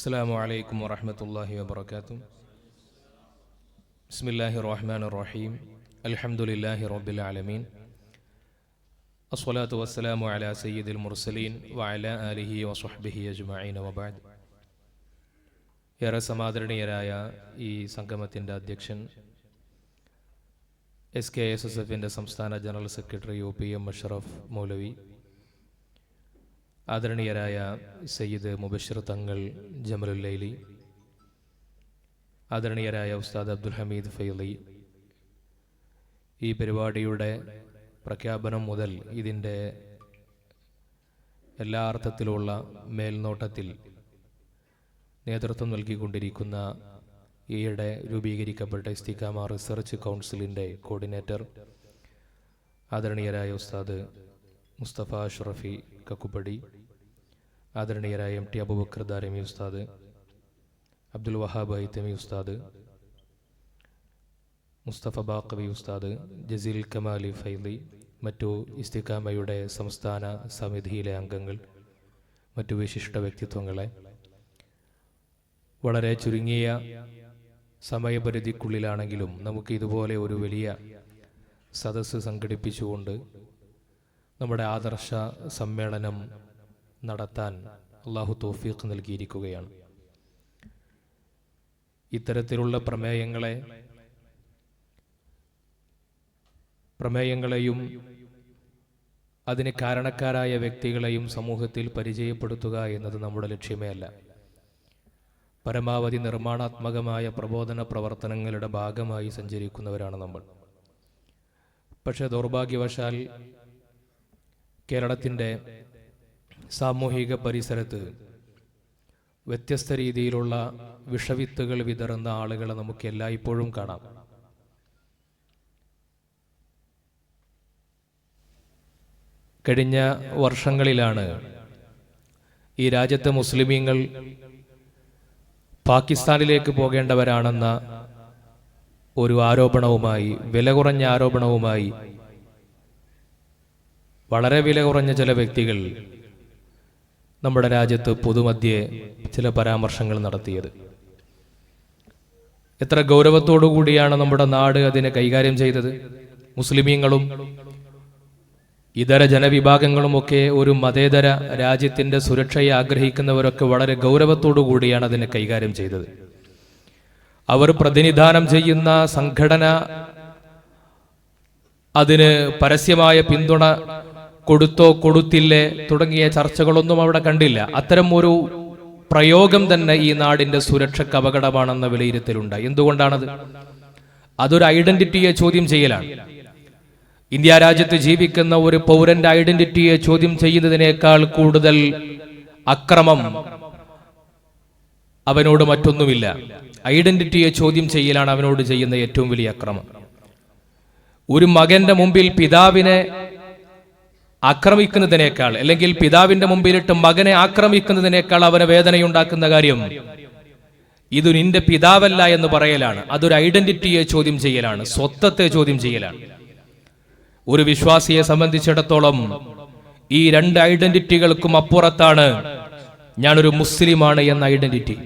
السلام عليكم ورحمة الله وبركاته بسم الله الرحمن الرحيم الحمد لله رب العالمين الصلاة والسلام على سيد المرسلين وعلى آله وصحبه أجمعين وبعد ഏറെ സമാദരണീയരായ ഈ സംഗമത്തിൻ്റെ അധ്യക്ഷൻ എസ് കെ എസ് എസ് എഫിൻ്റെ സംസ്ഥാന general secretary U P M Ashraf Maulavi ആദരണീയരായ സയ്യിദ് മുബഷിർ തങ്ങൾ ജമലുല്ലൈലി ആദരണീയരായ ഉസ്താദ് അബ്ദുൽ ഹമീദ് ഫൈലി. ഈ പരിപാടിയുടെ പ്രഖ്യാപനം മുതൽ ഇതിന്റെ എല്ലാ അർത്ഥത്തിലുള്ള മേൽനോട്ടത്തിൽ നേതൃത്വം നൽകിക്കൊണ്ടിരിക്കുന്ന ഈയിടെ രൂപീകരിക്കപ്പെട്ട ഇസ്തിക്കാമ റിസർച്ച് കൗൺസിലിന്റെ കോർഡിനേറ്റർ ആദരണീയരായ ഉസ്താദ് മുസ്തഫ ഷറഫി കക്കുപ്പടി. ആദരണീയരായ എം ടി അബുബക്കർ ദാരമി ഉസ്താദ് അബ്ദുൽ വഹാബ് ഐത്തമി ഉസ്താദ് മുസ്തഫ ബാക്കവി ഉസ്താദ് ജസീൽ കമാലി ഫൈലി മറ്റു ഇസ്തിഖാമയുടെ സംസ്ഥാന സമിതിയിലെ അംഗങ്ങൾ മറ്റു വിശിഷ്ട വ്യക്തിത്വങ്ങളെ വളരെ ചുരുങ്ങിയ സമയപരിധിക്കുള്ളിലാണെങ്കിലും നമുക്ക് ഇതുപോലെ ഒരു വലിയ സദസ്സ് സംഘടിപ്പിച്ചുകൊണ്ട് നമ്മുടെ ആദർശ സമ്മേളനം നടത്താൻ അള്ളാഹു തോഫീഖ് നൽകിയിരിക്കുകയാണ്. ഇത്തരത്തിലുള്ള പ്രമേയങ്ങളെ പ്രമേയങ്ങളെയും അതിന് കാരണക്കാരായ വ്യക്തികളെയും സമൂഹത്തിൽ പരിചയപ്പെടുത്തുക എന്നത് നമ്മുടെ ലക്ഷ്യമേ അല്ല പരമാവധി നിർമ്മാണാത്മകമായ പ്രബോധന പ്രവർത്തനങ്ങളുടെ ഭാഗമായി സഞ്ചരിക്കുന്നവരാണ് നമ്മൾ. പക്ഷേ ദൗർഭാഗ്യവശാൽ കേരളത്തിന്റെ സാമൂഹിക പരിസരത്ത് വ്യത്യസ്ത രീതിയിലുള്ള വിഷവിത്തുകൾ വിതറുന്ന ആളുകളെ നമുക്ക് എല്ലായ്പ്പോഴും കാണാം. കഴിഞ്ഞ വർഷങ്ങളിലാണ് ഈ രാജ്യത്തെ മുസ്ലിമീങ്ങൾ പാകിസ്ഥാനിലേക്ക് പോകേണ്ടവരാണെന്ന ഒരു ആരോപണവുമായി വില കുറഞ്ഞ ആരോപണവുമായി വളരെ വില കുറഞ്ഞ ചില വ്യക്തികൾ നമ്മുടെ രാജ്യത്ത് പൊതുമധ്യേ ചില പരാമർശങ്ങൾ നടത്തിയത്. എത്ര ഗൗരവത്തോടു കൂടിയാണ് നമ്മുടെ നാട് അതിനെ കൈകാര്യം ചെയ്തത്? മുസ്ലിമീങ്ങളും ഇതര ജനവിഭാഗങ്ങളും ഒക്കെ ഒരു മതേതര രാജ്യത്തിന്റെ സുരക്ഷയെ ആഗ്രഹിക്കുന്നവരൊക്കെ വളരെ ഗൗരവത്തോടു കൂടിയാണ് അതിനെ കൈകാര്യം ചെയ്തത്. അവർ പ്രതിനിധാനം ചെയ്യുന്ന സംഘടന അതിന് പരസ്യമായ പിന്തുണ കൊടുത്തോ കൊടുത്തില്ലേ തുടങ്ങിയ ചർച്ചകളൊന്നും അവിടെ കണ്ടില്ല. അത്തരം ഒരു പ്രയോഗം തന്നെ ഈ നാടിന്റെ സുരക്ഷയ്ക്ക് അപകടമാണെന്ന വിലയിരുത്തലുണ്ട്. എന്തുകൊണ്ടാണത്? അതൊരു ഐഡന്റിറ്റിയെ ചോദ്യം ചെയ്യലാണ്. ഇന്ത്യ രാജ്യത്ത് ജീവിക്കുന്ന ഒരു പൗരന്റെ ഐഡന്റിറ്റിയെ ചോദ്യം ചെയ്യുന്നതിനേക്കാൾ കൂടുതൽ അക്രമം അവനോട് മറ്റൊന്നുമില്ല. ഐഡന്റിറ്റിയെ ചോദ്യം ചെയ്യലാണ് അവനോട് ചെയ്യുന്ന ഏറ്റവും വലിയ അക്രമം. ഒരു മകന്റെ മുമ്പിൽ പിതാവിനെ ആക്രമിക്കുന്നതിനേക്കാൾ അല്ലെങ്കിൽ പിതാവിന്റെ മുമ്പിലിട്ട് മകനെ ആക്രമിക്കുന്നതിനേക്കാൾ അവന് വേദനയുണ്ടാക്കുന്ന കാര്യം ഇത് നിന്റെ പിതാവല്ല എന്ന് പറയലാണ്. അതൊരു ഐഡന്റിറ്റിയെ ചോദ്യം ചെയ്യലാണ് സ്വത്വത്തെ ചോദ്യം ചെയ്യലാണ്. ഒരു വിശ്വാസിയെ സംബന്ധിച്ചിടത്തോളം ഈ രണ്ട് ഐഡന്റിറ്റികൾക്കും അപ്പുറത്താണ് ഞാനൊരു മുസ്ലിമാണ് എന്ന ഐഡന്റിറ്റി.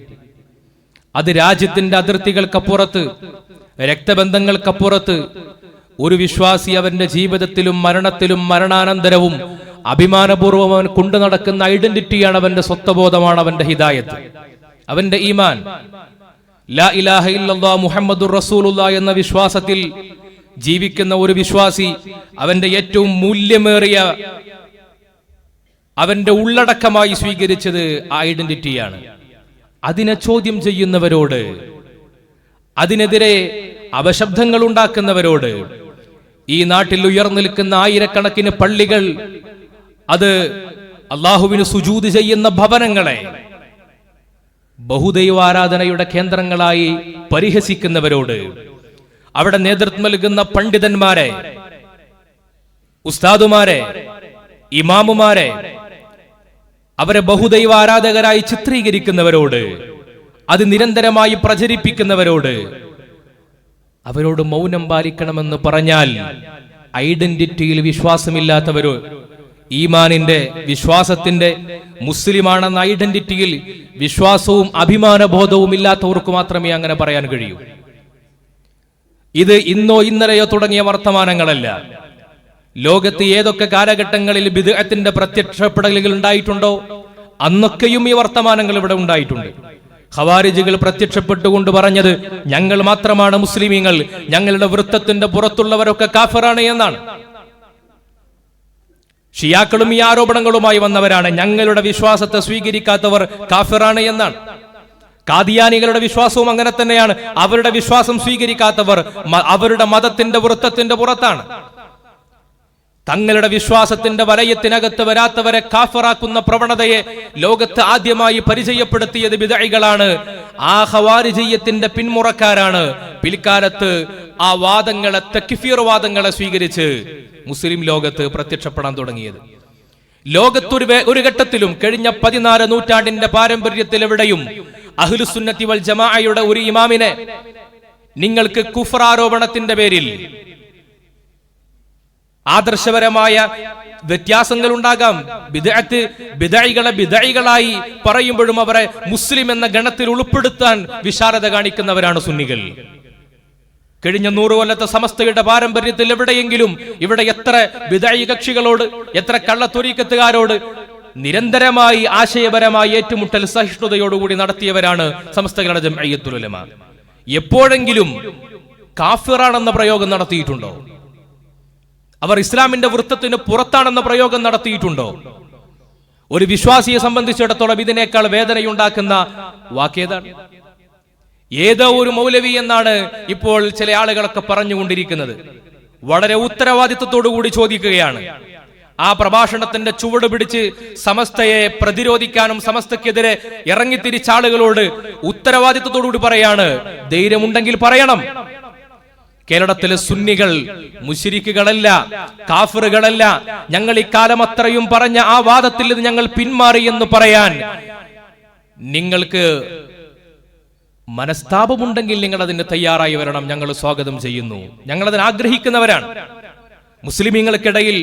അത് രാജ്യത്തിന്റെ അതിർത്തികൾക്കപ്പുറത്ത് രക്തബന്ധങ്ങൾക്കപ്പുറത്ത് ഒരു വിശ്വാസി അവന്റെ ജീവിതത്തിലും മരണത്തിലും മരണാനന്തരവും അഭിമാനപൂർവം അവൻ കൊണ്ടു നടക്കുന്ന ഐഡന്റിറ്റിയാണ് അവന്റെ സ്വത്വബോധമാണ് അവന്റെ ഹിദായത്ത്. അവന്റെ ഈമാൻ. ലാ ഇലാഹ മുഹമ്മദുർ റസൂലുള്ള എന്ന വിശ്വാസത്തിൽ ജീവിക്കുന്ന ഒരു വിശ്വാസി അവന്റെ ഏറ്റവും മൂല്യമേറിയ അവന്റെ ഉള്ളടക്കമായി സ്വീകരിച്ചത് ഐഡന്റിറ്റിയാണ്. അതിനെ ചോദ്യം ചെയ്യുന്നവരോട് അതിനെതിരെ അപശബ്ദങ്ങൾ ഉണ്ടാക്കുന്നവരോട് ഈ നാട്ടിൽ ഉയർന്നു നിൽക്കുന്ന ആയിരക്കണക്കിന് പള്ളികൾ അത് അള്ളാഹുവിന് സുജൂത് ചെയ്യുന്ന ഭവനങ്ങളെ ബഹുദൈവാരാധനയുടെ കേന്ദ്രങ്ങളായി പരിഹസിക്കുന്നവരോട് അവിടെ നേതൃത്വം നൽകുന്ന പണ്ഡിതന്മാരെ ഉസ്താദുമാരെ ഇമാമുമാരെ അവരെ ബഹുദൈവ ആരാധകരായി ചിത്രീകരിക്കുന്നവരോട് അത് നിരന്തരമായി പ്രചരിപ്പിക്കുന്നവരോട് അവരോട് മൗനം പാലിക്കണമെന്ന് പറഞ്ഞാൽ ഐഡന്റിറ്റിയിൽ വിശ്വാസമില്ലാത്തവരോ ഈമാനിന്റെ വിശ്വാസത്തിന്റെ മുസ്ലിമാണെന്ന ഐഡന്റിറ്റിയിൽ വിശ്വാസവും അഭിമാനബോധവും ഇല്ലാത്തവർക്ക് മാത്രമേ അങ്ങനെ പറയാൻ കഴിയൂ. ഇത് ഇന്നോ ഇന്നലെയോ തുടങ്ങിയ വർത്തമാനങ്ങളല്ല. ലോകത്ത് ഏതൊക്കെ കാലഘട്ടങ്ങളിൽ ബിദഅത്തിന്റെ പ്രത്യക്ഷപ്പെടലുകൾ ഉണ്ടായിട്ടുണ്ടോ അന്നൊക്കെയും ഈ വർത്തമാനങ്ങൾ ഇവിടെ ഉണ്ടായിട്ടുണ്ട്. ഖവാരിജുകൾ പ്രത്യക്ഷപ്പെട്ടുകൊണ്ട് പറഞ്ഞത് ഞങ്ങൾ മാത്രമാണ് മുസ്ലിമീങ്ങൾ. ഞങ്ങളുടെ വൃത്തത്തിന്റെ പുറത്തുള്ളവരൊക്കെ കാഫറാണ് എന്നാണ്. ഷിയാക്കളും ഈ ആരോപണങ്ങളുമായി വന്നവരാണ്. ഞങ്ങളുടെ വിശ്വാസത്തെ സ്വീകരിക്കാത്തവർ കാഫിറാണ് എന്നാണ്. കാദിയാനികളുടെ വിശ്വാസവും അങ്ങനെ തന്നെയാണ്. അവരുടെ വിശ്വാസം സ്വീകരിക്കാത്തവർ അവരുടെ മതത്തിന്റെ വൃത്തത്തിന്റെ പുറത്താണ്. തങ്ങളുടെ വിശ്വാസത്തിന്റെ വലയത്തിനകത്ത് വരാത്തവരെ കാഫറാക്കുന്ന പ്രവണതയെ ലോകത്ത് ആദ്യമായി പരിചയപ്പെടുത്തിയത് വിദഴികളാണ് ആ ഹവാരിജയ്യത്തിന്റെ പിന്മുറക്കാരാണ്. പിൽക്കാലത്ത് ആ വാദങ്ങളെ തെക്കിഫീർ വാദങ്ങളെ സ്വീകരിച്ച് മുസ്ലിം ലോകത്ത് പ്രത്യക്ഷപ്പെടാൻ തുടങ്ങിയത്. ലോകത്തൊരു ഒരു ഘട്ടത്തിലും കഴിഞ്ഞ പതിനാല് നൂറ്റാണ്ടിന്റെ പാരമ്പര്യത്തിൽ എവിടെയും അഹ്ലുസുന്നത്തി വൽ ജമാഅയുടെ ഒരു ഇമാമിനെ നിങ്ങൾക്ക് കുഫറാരോപണത്തിന്റെ പേരിൽ ആദർശപരമായ വ്യത്യാസങ്ങൾ ഉണ്ടാകാം ബിദഅത്ത് ബിദഴികളെ ബിദഴികളായി പറയുമ്പോഴും അവരെ മുസ്ലിം എന്ന ഗണത്തിൽ ഉൾപ്പെടുത്താൻ വിശാലത കാണിക്കുന്നവരാണ് സുന്നികൾ. കഴിഞ്ഞ നൂറ് കൊല്ലത്തെ സമസ്തയുടെ പാരമ്പര്യത്തിൽ എവിടെയെങ്കിലും ഇവിടെ എത്ര വിദഴി കക്ഷികളോട് എത്ര കള്ളത്തൊരീക്കത്തുകാരോട് നിരന്തരമായി ആശയപരമായി ഏറ്റുമുട്ടൽ സഹിഷ്ണുതയോടുകൂടി നടത്തിയവരാണ് സമസ്തകളുടെ ജംഅയ്യത്തുലമ എപ്പോഴെങ്കിലും കാഫിറാണെന്ന പ്രയോഗം നടത്തിയിട്ടുണ്ടോ? അവർ ഇസ്ലാമിന്റെ വൃത്തത്തിന് പുറത്താണെന്ന പ്രയോഗം നടത്തിയിട്ടുണ്ടോ? ഒരു വിശ്വാസിയെ സംബന്ധിച്ചിടത്തോളം ഇതിനേക്കാൾ വേദനയുണ്ടാക്കുന്ന വാക്കേതാണ് ഏതോ ഒരു മൗലവി എന്നാണ് ഇപ്പോൾ ചില ആളുകളൊക്കെ പറഞ്ഞുകൊണ്ടിരിക്കുന്നത്. വളരെ ഉത്തരവാദിത്വത്തോടു കൂടി ചോദിക്കുകയാണ്. ആ പ്രഭാഷണത്തിന്റെ ചുവട് പിടിച്ച് സമസ്തയെ പ്രതിരോധിക്കാനും സമസ്തക്കെതിരെ ഇറങ്ങിത്തിരിച്ച ആളുകളോട് ഉത്തരവാദിത്വത്തോടു കൂടി പറയാണ് ധൈര്യമുണ്ടെങ്കിൽ പറയണം. കേരളത്തിലെ സുന്നികൾ മുഷിരിക്കുകളല്ല കാഫറുകളല്ല. ഞങ്ങൾ ഇക്കാലം അത്രയും പറഞ്ഞ ആ വാദത്തിൽ നിന്ന് ഞങ്ങൾ പിന്മാറി എന്ന് പറയാൻ നിങ്ങൾക്ക് മനസ്താപമുണ്ടെങ്കിൽ നിങ്ങൾ അതിന് തയ്യാറായി വരണം. ഞങ്ങൾ സ്വാഗതം ചെയ്യുന്നു. ഞങ്ങൾ അതിന് ആഗ്രഹിക്കുന്നവരാണ്. മുസ്ലിമീങ്ങൾക്കിടയിൽ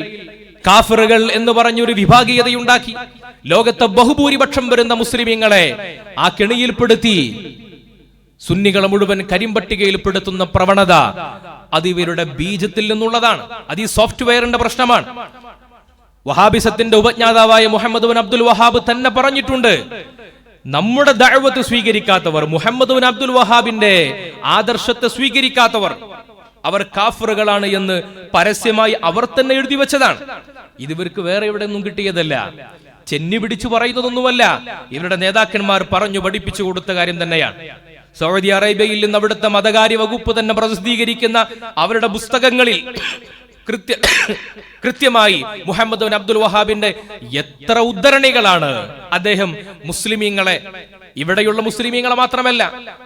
കാഫറുകൾ എന്ന് പറഞ്ഞൊരു വിഭാഗീയതയുണ്ടാക്കി. ലോകത്തെ ബഹുഭൂരിപക്ഷം വരുന്ന മുസ്ലിമീങ്ങളെ ആ കെണിയിൽപ്പെടുത്തി സുന്നികളെ മുഴുവൻ കരിമ്പട്ടികയിൽ പെടുത്തുന്ന പ്രവണത അത് ഇവരുടെ ബീജത്തിൽ നിന്നുള്ളതാണ്. അത് ഈ സോഫ്റ്റ്വെയറിന്റെ പ്രശ്നമാണ്. വഹാബിസത്തിന്റെ ഉപജ്ഞാതാവായ മുഹമ്മദ് ബിൻ അബ്ദുൽ വഹാബ് തന്നെ പറഞ്ഞിട്ടുണ്ട് നമ്മുടെ ദഴവത്ത് സ്വീകരിക്കാത്തവർ മുഹമ്മദ് ബിൻ അബ്ദുൽ വഹാബിന്റെ ആദർശത്തെ സ്വീകരിക്കാത്തവർ അവർ കാഫറുകളാണ് എന്ന് പരസ്യമായി അവർ തന്നെ എഴുതി വെച്ചതാണ്. ഇത് ഇവർക്ക് വേറെ എവിടെ നിന്നും കിട്ടിയതല്ല. ചെന്നി പിടിച്ചു പറയുന്നതൊന്നുമല്ല. ഇവരുടെ നേതാക്കന്മാർ പറഞ്ഞു പഠിപ്പിച്ചു കൊടുത്ത കാര്യം തന്നെയാണ്. സൗദി അറേബ്യയിൽ നിന്ന് അവിടുത്തെ മതകാര്യ വകുപ്പ് തന്നെ പ്രസിദ്ധീകരിക്കുന്ന അവരുടെ പുസ്തകങ്ങളിൽ കൃത്യ കൃത്യമായി മുഹമ്മദ് അബ്ദുൽ വഹാബിന്റെ എത്ര ഉദ്ധരണികളാണ് അദ്ദേഹം മുസ്ലിമീങ്ങളെ ഇവിടെയുള്ള മുസ്ലിമീങ്ങളെ മാത്രമല്ല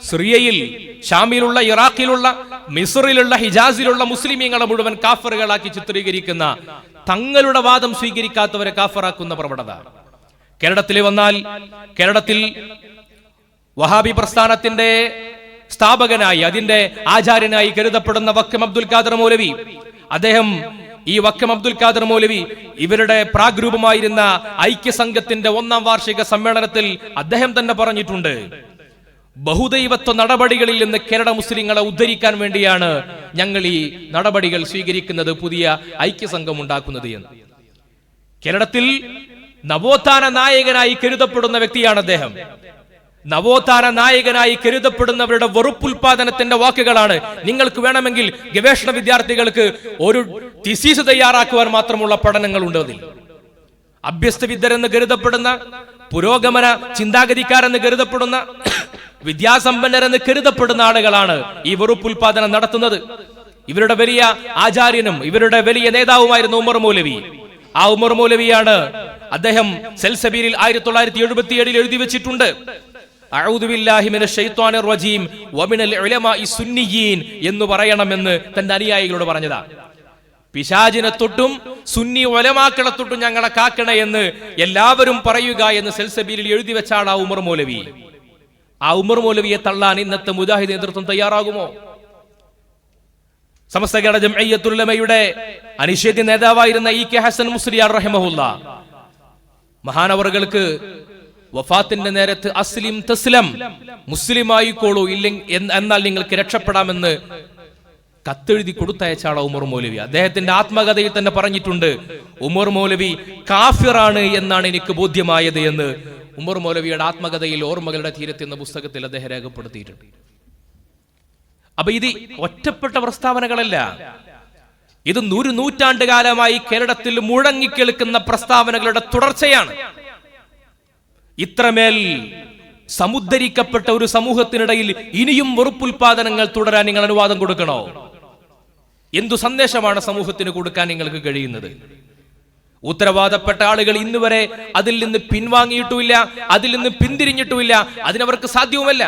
സിറിയയിൽ ഷാമിലുള്ള ഇറാഖിലുള്ള മിസറിലുള്ള ഹിജാസിലുള്ള മുസ്ലിമീങ്ങളെ മുഴുവൻ കാഫറുകളാക്കി ചിത്രീകരിക്കുന്ന തങ്ങളുടെ വാദം സ്വീകരിക്കാത്തവരെ കാഫറാക്കുന്ന പ്രവണത. കേരളത്തിൽ വന്നാൽ കേരളത്തിൽ വഹാബി പ്രസ്ഥാനത്തിന്റെ സ്ഥാപകനായി അതിന്റെ ആചാര്യനായി കരുതപ്പെടുന്ന വക്കം അബ്ദുൽ ഖാദർ മൗലവി. അദ്ദേഹം ഈ വക്കം അബ്ദുൽ ഖാദർ മൗലവി ഇവരുടെ പ്രാഗ്രൂപമായിരുന്ന ഐക്യസംഘത്തിന്റെ ഒന്നാം വാർഷിക സമ്മേളനത്തിൽ അദ്ദേഹം തന്നെ പറഞ്ഞിട്ടുണ്ട്. ബഹുദൈവത്വ നടപടികളിൽ നിന്ന് കേരള മുസ്ലിങ്ങളെ ഉദ്ധരിക്കാൻ വേണ്ടിയാണ് ഞങ്ങൾ ഈ നടപടികൾ സ്വീകരിക്കുന്നത് പുതിയ ഐക്യസംഘം ഉണ്ടാക്കുന്നത് എന്ന്. കേരളത്തിൽ നവോത്ഥാന നായകനായി കരുതപ്പെടുന്ന വ്യക്തിയാണ് അദ്ദേഹം. നവോത്ഥാന നായകനായി കരുതപ്പെടുന്നവരുടെ വെറുപ്പുൽപാദനത്തിന്റെ വാക്കുകളാണ് നിങ്ങൾക്ക് വേണമെങ്കിൽ ഗവേഷണ വിദ്യാർത്ഥികൾക്ക് ഒരു തിസീസ് തയ്യാറാക്കുവാൻ മാത്രമുള്ള പഠനങ്ങൾ ഉണ്ട് അതിൽ. അഭ്യസ്തവിദ്യരെന്ന് കരുതപ്പെടുന്ന പുരോഗമന ചിന്താഗതിക്കാരെന്ന് കരുതപ്പെടുന്ന വിദ്യാസമ്പന്നരെന്ന് കരുതപ്പെടുന്ന ആളുകളാണ് ഈ വെറുപ്പുൽപാദനം നടത്തുന്നത്. ഇവരുടെ വലിയ ആചാര്യനും ഇവരുടെ വലിയ നേതാവുമായിരുന്നു ഉമർ മൗലവി. ആ ഉമർ മൗലവിയാണ് അദ്ദേഹം സെൽസബീരിൽ ആയിരത്തി തൊള്ളായിരത്തി എഴുപത്തി എഴുതി വെച്ചിട്ടുണ്ട്. എന്ന് പറയണമെന്ന് തന്റെ അനുയായികളോട് പറഞ്ഞതാ. പിശാചിനെ തൊട്ടും സുന്നി ഒലമാക്കളെ തൊട്ടും ഞങ്ങളെ കാക്കണേ എന്ന് എല്ലാവരും പറയുക എന്ന് സെൽസബീരിൽ എഴുതി വെച്ചാണ് ആ ഉമർ മൗലവി. ആ ഉമർ മൗലവിയെ തള്ളാൻ ഇന്നത്തെ മുജാഹിദ് നേതൃത്വം തയ്യാറാകുമോ? സമസ്ത കേരള ജംഅയ്യത്തുല്ലമയുടെ അനിഷേധ്യ നേതാവായിരുന്ന ഇ കെ ഹസൻ മുസ്ലിയാർ റഹിമഹുല്ല. മഹാനവറുകൾക്ക് വഫാത്തിന്റെ നേരത്ത് അസ്ലിം തസ്ലം മുസ്ലിമായിക്കോളൂ ഇല്ലെങ്കിൽ എന്നാൽ നിങ്ങൾക്ക് രക്ഷപ്പെടാമെന്ന് കത്തെഴുതി കൊടുത്തയച്ചാണ് ഉമർ മൗലവി. അദ്ദേഹത്തിന്റെ ആത്മകഥയിൽ തന്നെ പറഞ്ഞിട്ടുണ്ട് ഉമർ മൗലവി കാഫിറാണ് എന്നാണ് എനിക്ക് ബോധ്യമായത് എന്ന്. ഉമർ മൗലവിയുടെ ആത്മകഥയിൽ ഓർമ്മകളുടെ തീരത്ത് എന്ന പുസ്തകത്തിൽ അദ്ദേഹം രേഖപ്പെടുത്തിയിട്ടുണ്ട്. അപ്പൊ ഇത് ഒറ്റപ്പെട്ട പ്രസ്താവനകളല്ല. ഇത് നൂറ് നൂറ്റാണ്ട് കാലമായി കേരളത്തിൽ മുഴങ്ങിക്കേൾക്കുന്ന പ്രസ്താവനകളുടെ തുടർച്ചയാണ്. ഇത്രമേൽ സമുദ്ധരിക്കപ്പെട്ട ഒരു സമൂഹത്തിനിടയിൽ ഇനിയും വെറുപ്പുൽപാദനങ്ങൾ തുടരാൻ നിങ്ങൾ അനുവാദം കൊടുക്കണോ? എന്തു സന്ദേശമാണ് സമൂഹത്തിന് കൊടുക്കാൻ നിങ്ങൾക്ക് കഴിയുന്നത്? ഉത്തരവാദപ്പെട്ട ആളുകൾ ഇന്ന് വരെ അതിൽ നിന്ന് പിൻവാങ്ങിയിട്ടുമില്ല അതിൽ നിന്ന് പിന്തിരിഞ്ഞിട്ടുമില്ല അതിനവർക്ക് സാധ്യവുമല്ല.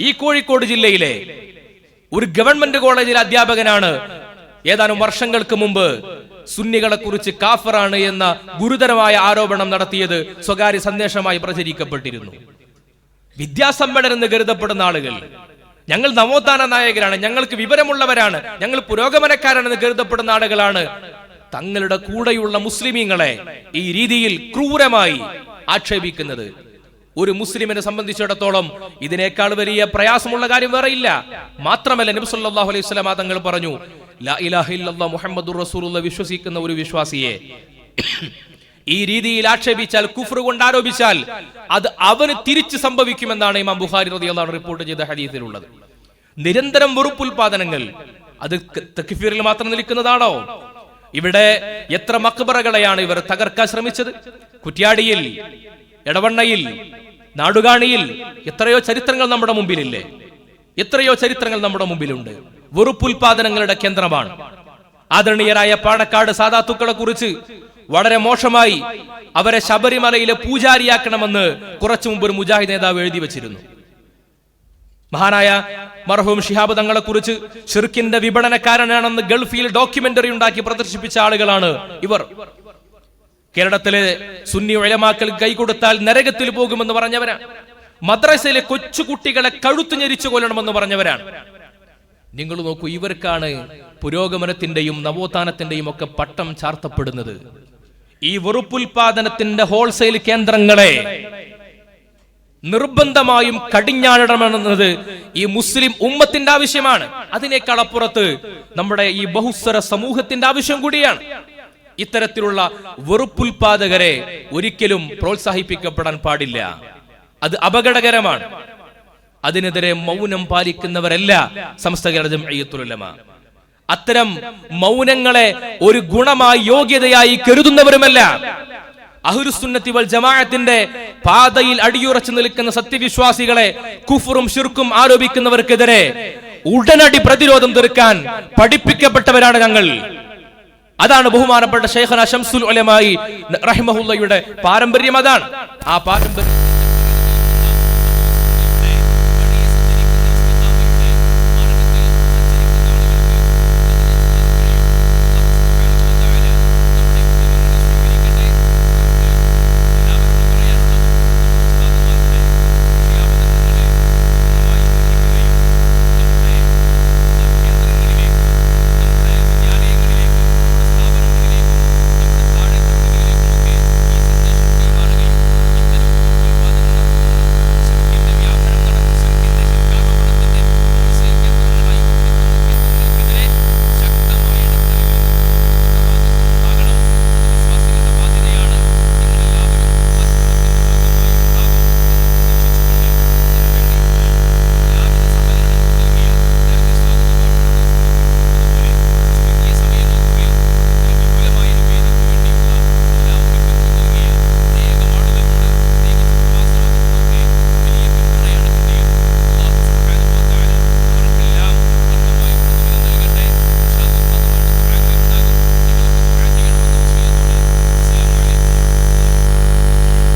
ഈ കോഴിക്കോട് ജില്ലയിലെ ഒരു ഗവൺമെന്റ് കോളേജിലെ അധ്യാപകനാണ് ഏതാനും വർഷങ്ങൾക്ക് മുമ്പ് സുന്നികളെ കുറിച്ച് കാഫറാണ് എന്ന ഗുരുതരമായ ആരോപണം നടത്തിയത് സ്വകാര്യ സന്ദേശമായി പ്രചരിക്കപ്പെട്ടിരുന്നു. വിദ്യാസമ്പന്നർ എന്ന് കരുതപ്പെടുന്ന ആളുകൾ ഞങ്ങൾ നവോത്ഥാന നായകരാണ് ഞങ്ങൾക്ക് വിവരമുള്ളവരാണ് ഞങ്ങൾ പുരോഗമനക്കാരാണെന്ന് കരുതപ്പെടുന്ന ആളുകളാണ്. തങ്ങളുടെ കൂടെയുള്ള മുസ്ലിമീങ്ങളെ ഈ രീതിയിൽ ക്രൂരമായി ആക്ഷേപിക്കുന്നത്. ഒരു മുസ്ലിമിനെ സംബന്ധിച്ചിടത്തോളം ഇതിനേക്കാൾ വലിയ പ്രയാസമുള്ള കാര്യം വേറെയില്ല. മാത്രമല്ല നബി സല്ലല്ലാഹു അലൈഹി വസല്ലം തങ്ങൾ പറഞ്ഞു ലാ മുഹമ്മദുർ റസൂലുള്ള വിശ്വസിക്കുന്ന ഒരു വിശ്വാസിയെ ഈ രീതിയിൽ ആക്ഷേപിച്ചാൽ കുഫർ കൊണ്ട് ആരോപിച്ചാൽ അത് അവന് തിരിച്ച് സംഭവിക്കുമെന്നാണ് ഇമാം ബുഹാരി അൻഹു റിപ്പോർട്ട് ചെയ്ത ഹദീസിലുള്ളത്. നിരന്തരം വെറുപ്പുൽപാദനങ്ങൾ അത് തക്ഫീറിൽ മാത്രം നിൽക്കുന്നതാണോ? ഇവിടെ എത്ര മക്ബറകളെയാണ് ഇവർ തകർക്കാൻ ശ്രമിച്ചത്? കുറ്റ്യാടിയിൽ എടവണ്ണയിൽ നാടുകാണിയിൽ എത്രയോ ചരിത്രങ്ങൾ നമ്മുടെ മുമ്പിലില്ലേ? എത്രയോ ചരിത്രങ്ങൾ നമ്മുടെ മുമ്പിലുണ്ട്. വെറുപ്പുൽപാദനങ്ങളുടെ കേന്ദ്രമാണ്. ആദരണീയരായ പാണക്കാട് സാധാത്തുക്കളെ കുറിച്ച് വളരെ മോശമായി അവരെ ശബരിമലയിലെ പൂജാരിയാക്കണമെന്ന് കുറച്ചു മുമ്പ് ഒരു മുജാഹിദ് നേതാവ് എഴുതി വെച്ചിരുന്നു. മഹാനായ മർഹൂം ഷിഹാബ് തങ്ങളെ കുറിച്ച് ഷിർക്കിന്റെ വിപണനക്കാരനാണെന്ന് ഗൾഫിൽ ഡോക്യുമെന്ററി ഉണ്ടാക്കി പ്രദർശിപ്പിച്ച ആളുകളാണ് ഇവർ. കേരളത്തിലെ സുന്നി ഒഴമാക്കൽ കൈ കൊടുത്താൽ നരകത്തിൽ പോകുമെന്ന് പറഞ്ഞവരാണ്. മദ്രസയിലെ കൊച്ചുകുട്ടികളെ കഴുത്തു ഞെരിച്ചു കൊല്ലണമെന്ന് പറഞ്ഞവരാണ്. നിങ്ങൾ നോക്കൂ ഇവർക്കാണ് പുരോഗമനത്തിന്റെയും നവോത്ഥാനത്തിന്റെയും ഒക്കെ പട്ടം ചാർത്തപ്പെടുന്നത്. ഈ വെറുപ്പുൽപാദനത്തിന്റെ ഹോൾസെയിൽ കേന്ദ്രങ്ങളെ നിർബന്ധമായും കടിഞ്ഞാടണമെന്നത് ഈ മുസ്ലിം ഉമ്മത്തിന്റെ ആവശ്യമാണ്. അതിനേക്കാൾ അപ്പുറത്ത് നമ്മുടെ ഈ ബഹുസ്വര സമൂഹത്തിന്റെ ആവശ്യം കൂടിയാണ്. ഇത്തരത്തിലുള്ള വെറുപ്പുൽപാദകരെ ഒരിക്കലും പ്രോത്സാഹിപ്പിക്കപ്പെടാൻ പാടില്ല. അത് അപകടകരമാണ്. അതിനെതിരെ മൗനം പാലിക്കുന്നവരല്ല സമസ്ത കേരള അത്തരം മൗനങ്ങളെ ഒരു ഗുണമായി യോഗ്യതയായി കരുതുന്നവരുമല്ല. അഹുരുസുന്നത്തി വൽ ജമാഅത്തിന്റെ പാതയിൽ അടിയുറച്ചു നിൽക്കുന്ന സത്യവിശ്വാസികളെ കുഫറും ഷിർക്കും ആരോപിക്കുന്നവർക്കെതിരെ ഉടനടി പ്രതിരോധം തീർക്കാൻ പഠിപ്പിക്കപ്പെട്ടവരാണ് ഞങ്ങൾ. അതാണ് ബഹുമാനപ്പെട്ട ഷെയ്ഖന ഷംസുൽ ഉലമായി റഹ്മഹുല്ലയുടെ പാരമ്പര്യം. അതാണ് ആ പാരമ്പര്യം